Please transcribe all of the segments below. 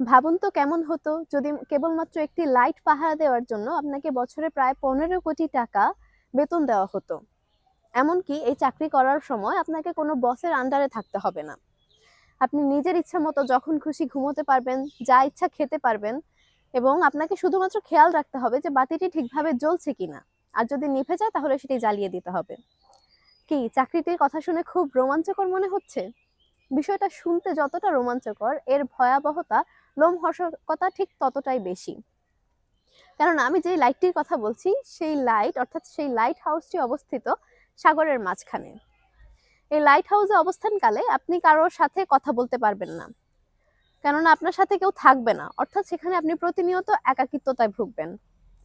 ভাবুন তো কেমন হতো যদি কেবলমাত্র একটি লাইট পাহারা দেওয়ার জন্য আপনাকে বছরে প্রায় পনেরো কোটি টাকা বেতন দেওয়া হতো। এমনকি এই চাকরি করার সময় আপনাকে কোনো বসের আন্ডারে থাকতে হবে না। আপনি নিজের ইচ্ছা মতো যখন খুশি ঘুমোতে পারবেন, যা ইচ্ছা খেতে পারবেন এবং আপনাকে শুধুমাত্র খেয়াল রাখতে হবে যে বাতিটি ঠিকভাবে জ্বলছে কিনা। আর যদি নিভে যায় তাহলে সেটি জ্বালিয়ে দিতে হবে। কি, চাকরিটির কথা শুনে খুব রোমাঞ্চকর মনে হচ্ছে? বিষয়টা শুনতে যতটা রোমাঞ্চকর, এর ভয়াবহতা, লোমহর্ষকতা ঠিক ততটাই বেশি। কারণ আমি যে লাইটটির কথা বলছি, সেই লাইট অর্থাৎ সেই লাইট হাউসটি অবস্থিত সাগরের মাঝখানে। এই লাইট হাউসে অবস্থানকালে আপনি কারোর সাথে কথা বলতে পারবেন না। কেননা আপনার সাথে কেউ থাকবে না, অর্থাৎ সেখানে আপনি প্রতিনিয়ত একাকিত্বতায় ভুগবেন।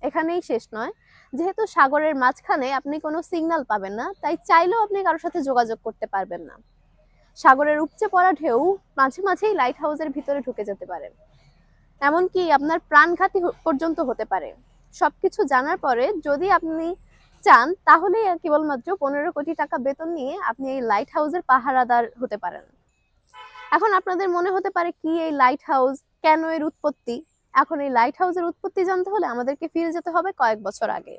এখানেই শেষ নয়। যেহেতু সাগরের মাঝখানে আপনি কোনো সিগন্যাল পাবেন না, তাই চাইলেও আপনি কারোর সাথে যোগাযোগ করতে পারবেন না। সাগরের উপচে পড়া ঢেউ মাঝে মাঝেই লাইট হাউসের ভিতরে ঢুকে যেতে পারে। এমনকি আপনার প্রাণঘাতী পর্যন্ত হতে পারে। সবকিছু জানার পরে যদি আপনি চান, তাহলে কেবলমাত্র পনেরো কোটি টাকা বেতন নিয়ে আপনি এই লাইট হাউসের পাহারাদার হতে পারেন। এখন আপনাদের মনে হতে পারে, কি এই লাইট হাউস কেন এর উৎপত্তি? এখন এই লাইট হাউসের উৎপত্তি জানতে হলে আমাদেরকে ফিরে যেতে হবে কয়েক বছর আগে।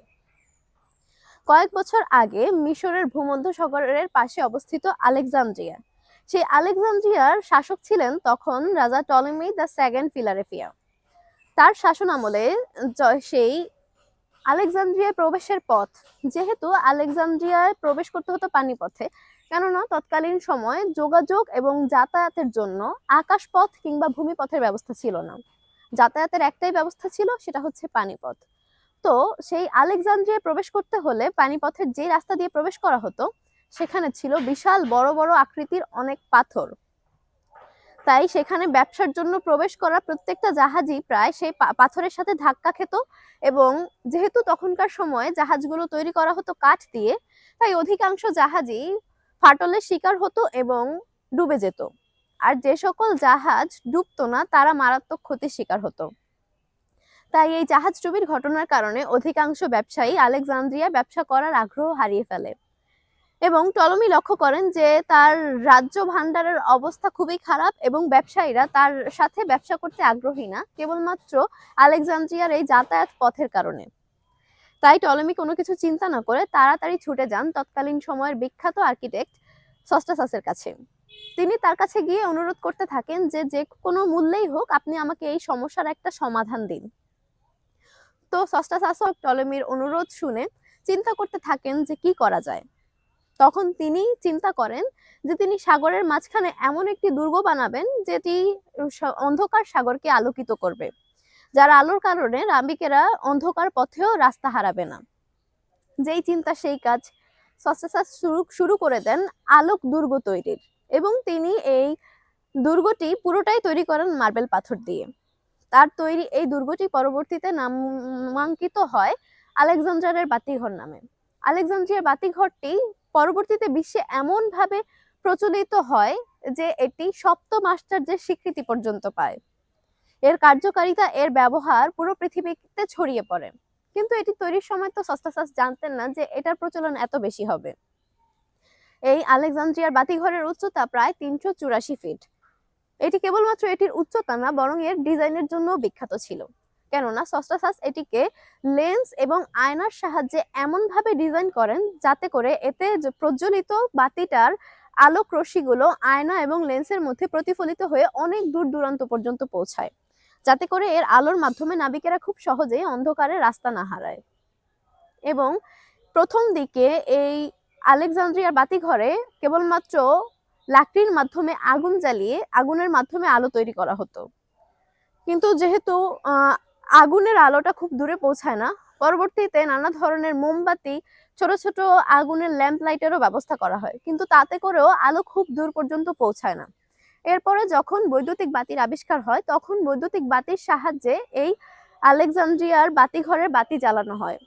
কয়েক বছর আগে মিশরের ভূমধ্য সাগরের পাশে অবস্থিত আলেকজান্দ্রিয়া। সেই আলেকজান্দ্রিয়ার শাসক ছিলেন তখন রাজা টলেমি দ্য সেকেন্ড ফিলারেফিয়া। তার শাসন আমলে সেই আলেকজান্দ্রিয়ায় প্রবেশের পথ, যেহেতু আলেকজান্দ্রিয়ায় প্রবেশ করতে হতো পানিপথে, কেননা তৎকালীন সময়ে যোগাযোগ এবং যাতায়াতের জন্য আকাশপথ কিংবা ভূমিপথের ব্যবস্থা ছিল না। যাতায়াতের একটাই ব্যবস্থা ছিল, সেটা হচ্ছে পানিপথ। তো সেই আলেকজান্দ্রিয়ায় প্রবেশ করতে হলে পানিপথের যে রাস্তা দিয়ে প্রবেশ করা হতো সেখানে ছিল বিশাল বড় বড় আকৃতির অনেক পাথর। তাই সেখানে ব্যবসার জন্য প্রবেশ করা প্রত্যেকটা জাহাজই প্রায় সেই পাথরের সাথে ধাক্কা খেত এবং যেহেতু তখনকার সময় জাহাজগুলো তৈরি করা হতো কাঠ দিয়ে, তাই অধিকাংশ জাহাজই ফাটলের শিকার হতো এবং ডুবে যেত। আর যে সকল জাহাজ ডুবতো না, তারা মারাত্মক ক্ষতির শিকার হতো। তাই এই জাহাজ ডুবির ঘটনার কারণে অধিকাংশ ব্যবসায়ী আলেকজান্দ্রিয়া ব্যবসা করার আগ্রহ হারিয়ে ফেলে। এবং টলমি লক্ষ্য করেন যে তার রাজ্য ভাণ্ডারের অবস্থা খুবই খারাপ এবং ব্যবসায়ীরা তার সাথে ব্যবসা করতে আগ্রহী না, কেবলমাত্র আলেকজান্দ্রিয়ার এই যাতায়াত পথের কারণে। তাই টলমি কোনো কিছু চিন্তা না করে তাড়াতাড়ি ছুটে যান তৎকালীন সময়ের বিখ্যাত আর্কিটেক্ট সস্টাসাসের কাছে। তিনি তার কাছে গিয়ে অনুরোধ করতে থাকেন যে যে কোনো মূল্যেই হোক আপনি আমাকে এই সমস্যার একটা সমাধান দিন। তো সস্টাসাসও টলমির অনুরোধ শুনে চিন্তা করতে থাকেন যে কি করা যায়। তখন তিনি চিন্তা করেন যে তিনি সাগরের মাঝখানে এমন একটি দুর্গ বানাবেন যেটি অন্ধকার সাগরকে আলোকিত করবে। যার আলোর কারণে নাবিকেরা অন্ধকার পথেও রাস্তা হারাবে না। যেই চিন্তা সেই কাজ শুরু শুরু করে দেন আলোক দুর্গ তৈরির এবং তিনি এই দুর্গটি পুরোটাই তৈরি করেন মার্বেল পাথর দিয়ে। তার তৈরি এই দুর্গটি পরবর্তীতে নামাঙ্কিত হয় আলেকজান্ডারের বাতিঘর নামে। আলেকজান্দ্রিয়ার বাতিঘরটি পরবর্তীতে বিশ্বে এমন ভাবে প্রচলিত হয় যে এটি সপ্তম আশ্চর্যের স্বীকৃতি পর্যন্ত পায়। এর কার্যকারিতা, এর ব্যবহার পুরো পৃথিবীতে ছড়িয়ে পড়ে। কিন্তু এটি তৈরির সময় তো সস্তাসাস জানতেন না যে এটার প্রচলন এত বেশি হবে। এই আলেকজান্দ্রিয়ার বাতিঘরের উচ্চতা প্রায় তিনশো চুরাশি ফিট। এটি কেবলমাত্র এটির উচ্চতা না, বরং এর ডিজাইনের জন্য বিখ্যাত ছিল। কেননা সস্টাসাস এটিকে লেন্স এবং আয়নার সাহায্যে এমনভাবে ডিজাইন করেন যাতে করে এতে প্রজ্বলিত বাতিটার আলোক রশ্মিগুলো আয়না এবং লেন্সের মধ্যে প্রতিফলিত হয়ে অনেক দূর দূরান্ত পর্যন্ত পৌঁছায়, যাতে করে এর আলোর মাধ্যমে নাবিকেরা খুব সহজেই অন্ধকারে রাস্তা না হারায়। এবং প্রথম দিকে এই আলেকজান্দ্রিয়ার বাতিঘরে কেবলমাত্র লাকড়ির মাধ্যমে আগুন জ্বালিয়ে আগুনের মাধ্যমে আলো তৈরি করা হতো। কিন্তু যেহেতু আগুনের আলোটা খুব দূরে পৌঁছায় না। পরবর্তীতে নানা ধরনের মোমবাতি, ছোট ছোট আগুনের ল্যাম্প লাইটেরও ব্যবস্থা করা হয়। কিন্তু তাতে করেও আলো খুব দূর পর্যন্ত পৌঁছায় না। এরপরে যখন বৈদ্যুতিক বাতির আবিষ্কার হয়, তখন বৈদ্যুতিক বাতির সাহায্যে এই আলেকজান্দ্রিয়ার বাতিঘরের বাতি জ্বালানো হয়।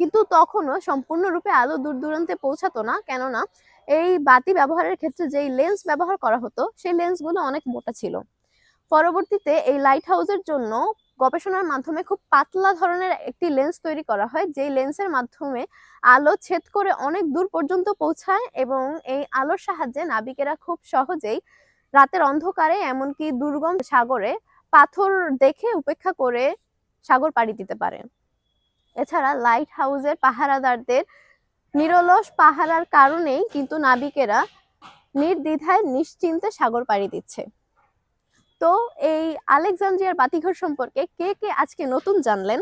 কিন্তু তখনও সম্পূর্ণরূপে আলো দূর দূরান্তে পৌঁছাতো না। কেননা, এই বাতি ব্যবহারের ক্ষেত্রে যেই লেন্স ব্যবহার করা হতো, সেই লেন্সগুলো অনেক মোটা ছিল। পরবর্তীতে এই লাইট হাউসের জন্য গবেষণার মাধ্যমে খুব পাতলা ধরনের একটি লেন্স তৈরি করা হয়, যেই লেন্সের মাধ্যমে আলো ছেদ করে অনেক দূর পর্যন্ত পৌঁছায় এবং এই আলোর সাহায্যে নাবিকেরা খুব সহজেই রাতের অন্ধকারে এমনকি দুর্গম সাগরে পাথর দেখে উপেক্ষা করে সাগর পাড়ি দিতে পারে। এছাড়া লাইট হাউসের পাহারাদারদের নিরলস পাহারার কারণেই কিন্তু নাবিকেরা নির্দ্বিধায় নিশ্চিন্তে সাগর পাড়ি দিচ্ছে। তো এই আলেকজান্দ্রিয়ার বাতিঘর সম্পর্কে কে কে আজকে নতুন জানলেন?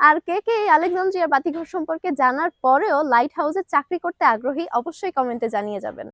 আর কে কে এই আলেকজান্দ্রিয়ার বাতিঘর সম্পর্কে জানার পরেও লাইট হাউসে চাকরি করতে আগ্রহী অবশ্যই কমেন্টে জানিয়ে যাবেন।